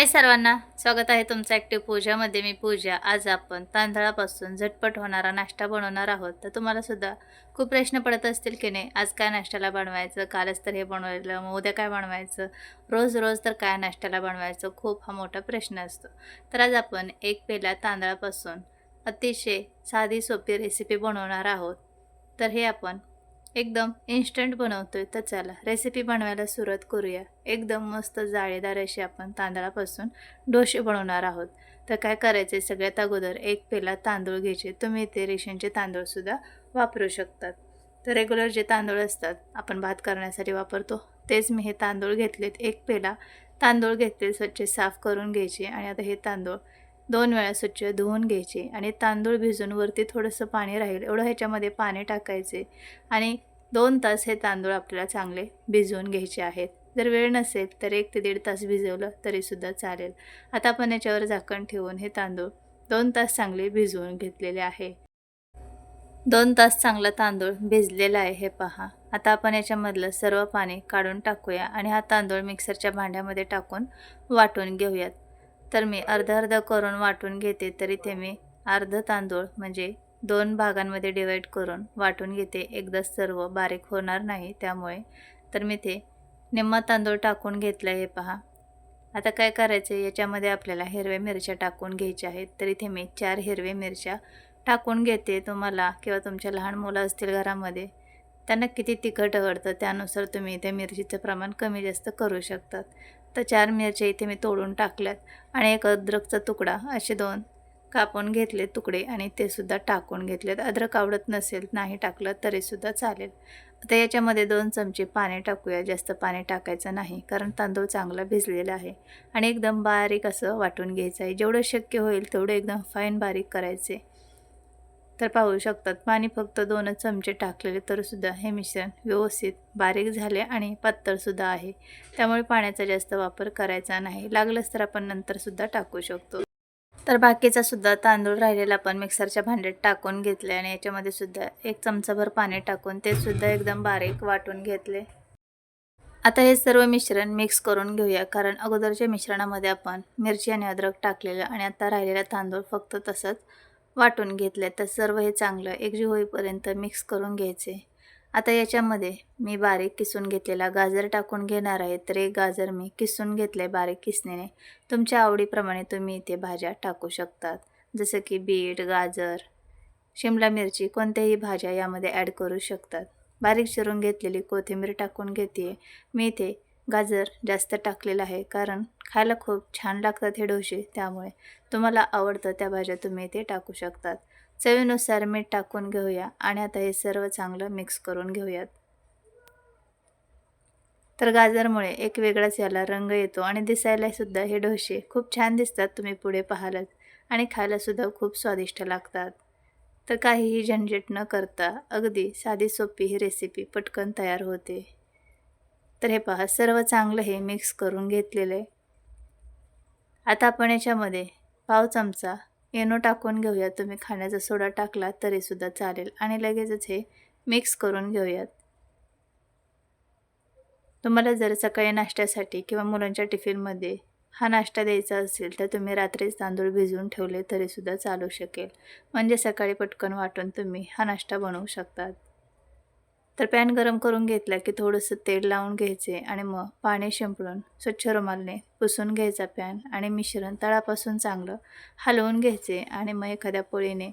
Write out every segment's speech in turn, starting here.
हाय सर्वांना स्वागत आहे तुमचं ॲक्टिव्ह पूजामध्ये मी पूजा. आज आपण तांदळापासून झटपट होणारा नाश्ता बनवणार आहोत. तर तुम्हाला सुद्धा खूप प्रश्न पडत असतील की नाही आज काय नाश्त्याला बनवायचं? कालच तर हे बनवलं मग उद्या काय बनवायचं? रोज रोज तर काय नाश्त्याला बनवायचं? खूप हा मोठा प्रश्न असतो. तर आज आपण एक पेला तांदळापासून अतिशय साधी सोपी रेसिपी बनवणार आहोत. तर हे आपण एकदम इन्स्टंट बनवतोय तर चला रेसिपी बनवायला सुरुवात करूया. एकदम मस्त जाळीदार अशी आपण तांदळापासून डोसे बनवणार आहोत. तर काय करायचे सगळ्यात अगोदर एक पेला तांदूळ घ्यायचे. तुम्ही ते रेशनचे तांदूळसुद्धा वापरू शकतात. तर रेग्युलर जे तांदूळ असतात आपण भात करण्यासाठी वापरतो. तेच मी हे तांदूळ घेतलेत. एक पेला तांदूळ घेतले स्वच्छ साफ करून घ्यायचे आणि आता हे तांदूळ दोन वेळा स्वच्छ धुवून घ्यायचे आणि तांदूळ भिजून वरती थोडंसं पाणी राहील. एवढं ह्याच्यामध्ये पाणी टाकायचे आणि दोन तास हे तांदूळ आपल्याला चांगले भिजवून घ्यायचे आहेत. जर वेळ नसेल तर एक ते दीड तास भिजवलं तरीसुद्धा चालेल. आता आपण याच्यावर झाकण ठेवून हे तांदूळ दोन तास चांगले भिजवून घेतलेले आहे. दोन तास चांगला तांदूळ भिजलेला आहे हे पहा. आता आपण याच्यामधलं सर्व पाणी काढून टाकूया आणि हा तांदूळ मिक्सरच्या भांड्यामध्ये टाकून वाटून घेऊयात. तर मी अर्ध अर्ध करून वाटून घेते तरी ते मी अर्ध तांदूळ म्हणजे दोन भागांमध्ये डिवाईड करून वाटून घेते. एकदा सर्व बारीक होणार नाही त्यामुळे. तर मी ते निम्मा तांदूळ टाकून घेतलं आहे पहा. आता काय करायचं? याच्यामध्ये आपल्याला हिरव्या मिरच्या टाकून घ्यायच्या आहेत. तर इथे मी चार हिरव्या मिरच्या टाकून घेते तुम्हाला किंवा तुमच्या लहान मुलं असतील घरामध्ये. त्यांना किती तिखट आवडतं त्यानुसार तुम्ही त्या मिरचीचं प्रमाण कमी जास्त करू शकतात. तर चार मिरच्या इथे मी तोडून टाकल्यात. आणि एक अद्रकचा तुकडा असे दोन कापून घेतले तुकडे आणि ते सुद्धा टाकून घेतलेत. अद्रक आवडत नसेल नाही टाकलं तरीसुद्धा चालेल. आता याच्यामध्ये दोन चमचे पाणी टाकूया. जास्त पाणी टाकायचं नाही कारण तांदूळ चांगला भिजलेला आहे आणि एकदम बारीक असं वाटून घ्यायचं आहे. जेवढं शक्य होईल तेवढं एकदम फाईन बारीक करायचे. तर पाहू शकतात पाणी फक्त दोनच चमचे टाकलेले तरीसुद्धा हे मिश्रण व्यवस्थित बारीक झाले आणि पातळसुद्धा आहे. त्यामुळे पाण्याचा जास्त वापर करायचा नाही. लागलंच तर आपण नंतरसुद्धा टाकू शकतो. तर बाकीचा सुद्धा तांदूळ राहिलेला आपण मिक्सरच्या भांड्यात टाकून घेतले आणि याच्यामध्ये सुद्धा एक चमचाभर पाणी टाकून ते सुद्धा एकदम बारीक वाटून घेतले. आता हे सर्व मिश्रण मिक्स करून घेऊया कारण अगोदरच्या मिश्रणामध्ये आपण मिरची आणि अद्रक टाकलेलं आणि आता राहिलेला तांदूळ फक्त तसंच वाटून घेतले तर सर्व हे चांगलं एकजीव होईपर्यंत मिक्स करून घ्यायचे. आता याच्यामध्ये मी बारीक किसून घेतलेला गाजर टाकून घेणार आहे तर एक गाजर मी किसून घेतले बारीक किसणीने. तुमच्या आवडीप्रमाणे तुम्ही इथे भाज्या टाकू शकतात जसं की बीट गाजर शिमला मिरची कोणत्याही भाज्या यामध्ये ॲड करू शकतात. बारीक चिरून घेतलेली कोथिंबीर टाकून घेते मी इथे गाजर जास्त टाकलेलं आहे कारण खायला खूप छान लागतात हे डोसे त्यामुळे तुम्हाला आवडतं त्या भाज्या तुम्ही इथे टाकू शकतात. चवीनुसार मीठ टाकून घेऊया आणि आता हे सर्व चांगलं मिक्स करून घेऊयात. तर गाजरमुळे एक वेगळाच याला रंग येतो आणि दिसायलासुद्धा हे डोसे खूप छान दिसतात तुम्ही पुढे पाहालात आणि खायलासुद्धा खूप स्वादिष्ट लागतात. तर काहीही झंझट न करता अगदी साधी सोपी ही रेसिपी पटकन तयार होते. तर हे पहा सर्व चांगलं हे मिक्स करून घेतलेलं आहे. आता आपण याच्यामध्ये पाव चमचा येनो टाकून घेऊया. तुम्ही खाण्याचा सोडा टाकला तरीसुद्धा चालेल. आणि लगेचच हे मिक्स करून घेऊयात. तुम्हाला जर सकाळी नाश्त्यासाठी किंवा मुलांच्या टिफिनमध्ये हा नाश्ता द्यायचा असेल तर तुम्ही रात्रीच तांदूळ भिजवून ठेवले तरीसुद्धा चालू शकेल. म्हणजे सकाळी पटकन वाटून तुम्ही हा नाश्ता बनवू शकतात. तर पॅन गरम करून घेतला की थोडंसं तेल लावून घ्यायचे आणि मग पाणी शिंपडून स्वच्छ रुमालने पुसून घ्यायचा पॅन आणि मिश्रण तळापासून चांगलं हलवून घ्यायचे आणि मग एखाद्या पोळीने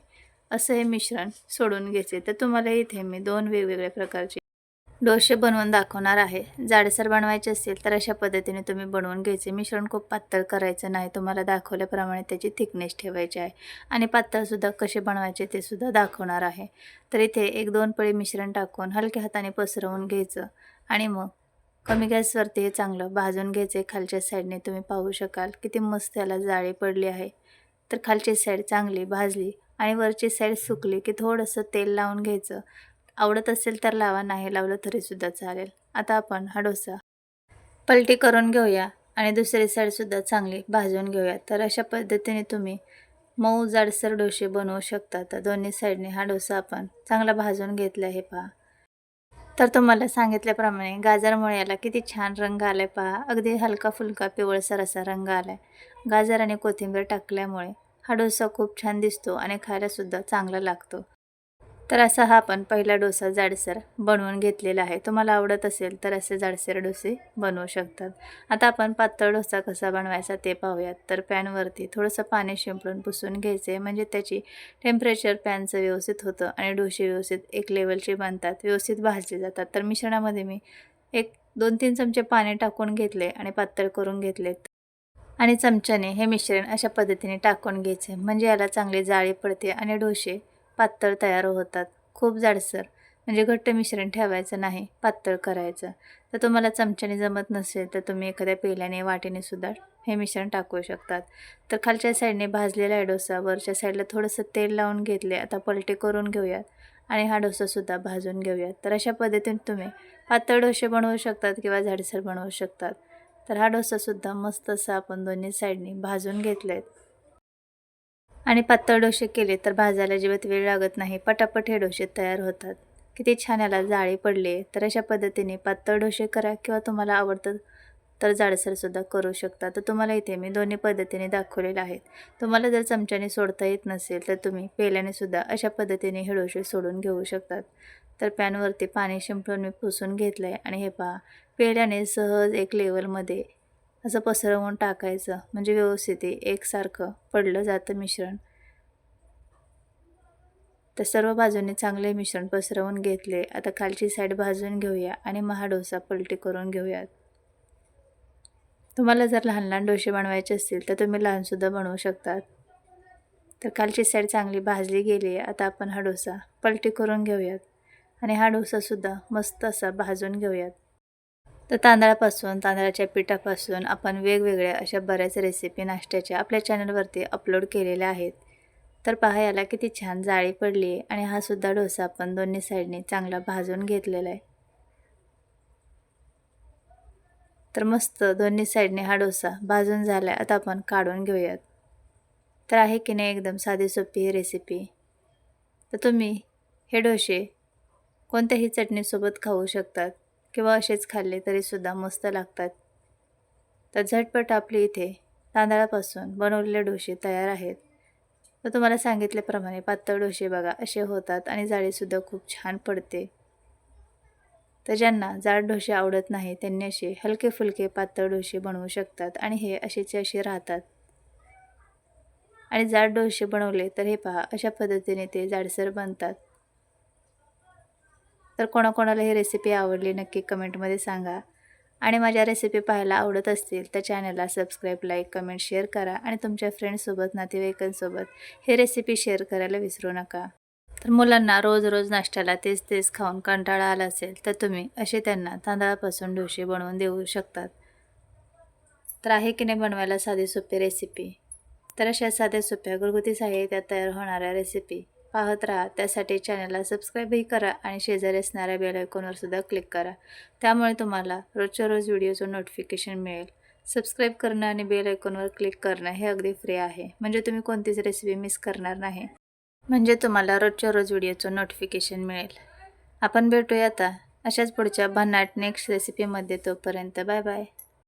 असं हे मिश्रण सोडून घ्यायचे. तर तुम्हाला इथे मी दोन वेगवेगळ्या प्रकारचे डोसे बनवून दाखवणार आहे. जाडसर बनवायचे असेल तर अशा पद्धतीने तुम्ही बनवून घ्यायचे. मिश्रण खूप पातळ करायचं नाही. तुम्हाला दाखवल्याप्रमाणे त्याची थिकनेस ठेवायची आहे. आणि पातळसुद्धा कसे बनवायचे ते सुद्धा दाखवणार आहे. तर इथे एक दोन पळी मिश्रण टाकून हलक्या हाताने पसरवून घ्यायचं. आणि मग कमी गॅसवरती हे चांगलं भाजून घ्यायचे. खालच्या साईडने तुम्ही पाहू शकाल किती मस्त त्याला जाळी पडली आहे. तर खालची साईड चांगली भाजली आणि वरची साईड सुकली की थोडंसं तेल लावून घ्यायचं. आवडत असेल तर लावा नाही लावलं तरीसुद्धा चालेल. आता आपण हा डोसा पलटी करून घेऊया आणि दुसरी साईडसुद्धा चांगली भाजून घेऊया. तर अशा पद्धतीने तुम्ही मऊ जाडसर डोसे बनवू शकता. तर दोन्ही साईडने हा डोसा आपण चांगला भाजून घेतला आहे पहा. तर तुम्हाला सांगितल्याप्रमाणे गाजरमुळे याला किती छान रंग आलाय पहा. अगदी हलका फुलका पिवळसर असा रंग आलाय. गाजर आणि कोथिंबीर टाकल्यामुळे हा डोसा खूप छान दिसतो आणि खायलासुद्धा चांगला लागतो. तर असा हा आपण पहिला डोसा जाडसर बनवून घेतलेला आहे. तुम्हाला आवडत असेल तर असे जाडसर डोसे बनवू शकतात. आता आपण पातळ डोसा कसा बनवायचा ते पाहूयात. तर पॅनवरती थोडंसं पाणी शिंपडून पुसून घ्यायचे. म्हणजे त्याची टेम्परेचर पॅनचं व्यवस्थित होतं आणि डोसे व्यवस्थित एक लेवलचे बनतात. व्यवस्थित भाजले जातात. तर मिश्रणामध्ये मी एक दोन तीन चमचे पाणी टाकून घेतले आणि पातळ करून घेतले. आणि चमच्याने हे मिश्रण अशा पद्धतीने टाकून घ्यायचे. म्हणजे याला चांगली जाळी पडते आणि डोसे पातळ तयार होतात. खूप जाडसर म्हणजे घट्ट मिश्रण ठेवायचं नाही पातळ करायचं. तर तुम्हाला चमच्याने जमत नसेल तर तुम्ही एखाद्या पेल्याने वाटीने सुद्धा हे मिश्रण टाकू शकतात. तर खालच्या साईडने भाजलेला आहे डोसा वरच्या साईडला थोडंसं तेल लावून घेतले आता पलटे करून घेऊयात. आणि हा डोसासुद्धा भाजून घेऊयात. तर अशा पद्धतीने तुम्ही पातळ डोसे बनवू शकतात किंवा झाडसर बनवू शकतात. तर हा डोसासुद्धा मस्त असा आपण दोन्ही साईडने भाजून घेतला आहेत आणि पातळ डोसे केले तर भाजायला अजिबात वेळ लागत नाही. पटापट हे डोसे तयार होतात. किती छान याला जाळे पडले. तर अशा पद्धतीने पातळ डोसे करा किंवा तुम्हाला आवडतं तर जाडसरसुद्धा करू शकता. तर तुम्हाला इथे मी दोन्ही पद्धतीने दाखवलेले आहेत. तुम्हाला जर चमच्याने सोडता येत नसेल तर तुम्ही पेल्याने सुद्धा अशा पद्धतीने हे डोसे सोडून घेऊ शकतात. तर पॅनवरती पाणी शिंपडून मी पुसून घेतलं आहे आणि हे पहा पेल्याने सहज एक लेवलमध्ये असं पसरवून टाकायचं. म्हणजे व्यवस्थित एकसारखं पडलं जातं मिश्रण. तर सर्व बाजूने चांगले मिश्रण पसरवून घेतले. आता खालची साईड भाजून घेऊया आणि महाडोसा पलटी करून घेऊयात. तुम्हाला जर लहान लहान डोसे बनवायचे असतील तर तुम्ही लहानसुद्धा बनवू शकतात. तर खालची साईड चांगली भाजली गेली आहे. आता आपण हा डोसा पलटी करून घेऊयात. आणि हा डोसासुद्धा मस्त असा भाजून घेऊयात. तर तांदळापासून तांदळाच्या पिठापासून आपण वेगवेगळ्या अशा बऱ्याच रेसिपी नाश्त्याच्या आपल्या चॅनलवरती अपलोड केलेल्या आहेत. तर पहा याला किती छान जाळी पडली आहे आणि हा सुद्धा डोसा आपण दोन्ही साईडने चांगला भाजून घेतलेला आहे. तर मस्त दोन्ही साईडने हा डोसा भाजून झाला आहे आता आपण काढून घेऊयात. तर आहे की नाही एकदम साधी सोपी ही रेसिपी तर तुम्ही हे डोसे कोणत्याही चटणीसोबत खाऊ शकतात. किंवा असेच खाल्ले तरीसुद्धा मस्त लागतात. तर झटपट आपली इथे तांदळापासून बनवलेले डोसे तयार आहेत. तर तुम्हाला सांगितल्याप्रमाणे पातळ डोसे बघा असे होतात आणि जाळीसुद्धा खूप छान पडते. तर ज्यांना जाड डोसे आवडत नाही त्यांनी असे हलके फुलके पातळ डोसे बनवू शकतात आणि हे असेचे असे राहतात. आणि जाड डोसे बनवले तर हे पहा अशा पद्धतीने ते जाडसर बनतात. तर कोणाकोणाला ही रेसिपी आवडली नक्की कमेंटमध्ये सांगा. आणि माझ्या रेसिपी पाहायला आवडत असतील तर चॅनलला सबस्क्राईब लाईक कमेंट शेअर करा. आणि तुमच्या फ्रेंड्ससोबत नातेवाईकांसोबत हे रेसिपी शेअर करायला विसरू नका. तर मुलांना रोज रोज नाश्त्याला तेच तेच खाऊन कंटाळा आला असेल तर तुम्ही असे त्यांना तांदळापासून डोसे बनवून देऊ शकतात. तर आहे की नाही बनवायला साधी सोपी रेसिपी तर अशा साध्या सोप्या घरगुती साहित्यात तयार होणाऱ्या रेसिपी पाहत राहा. त्यासाठी चॅनलला सबस्क्राईबही करा आणि शेजारी असणाऱ्या बेल आयकॉनवर सुद्धा क्लिक करा. त्यामुळे तुम्हाला रोजच्या रोज व्हिडिओचं नोटिफिकेशन मिळेल. सबस्क्राईब करणं आणि बेल आयकॉनवर क्लिक करणं हे अगदी फ्री आहे. म्हणजे तुम्ही कोणतीच रेसिपी मिस करणार नाही. म्हणजे तुम्हाला रोजच्या रोज व्हिडिओचं नोटिफिकेशन मिळेल. आपण भेटूया आता. अशाच पुढच्या भन्नाट नेक्स्ट रेसिपीमध्ये तोपर्यंत बाय बाय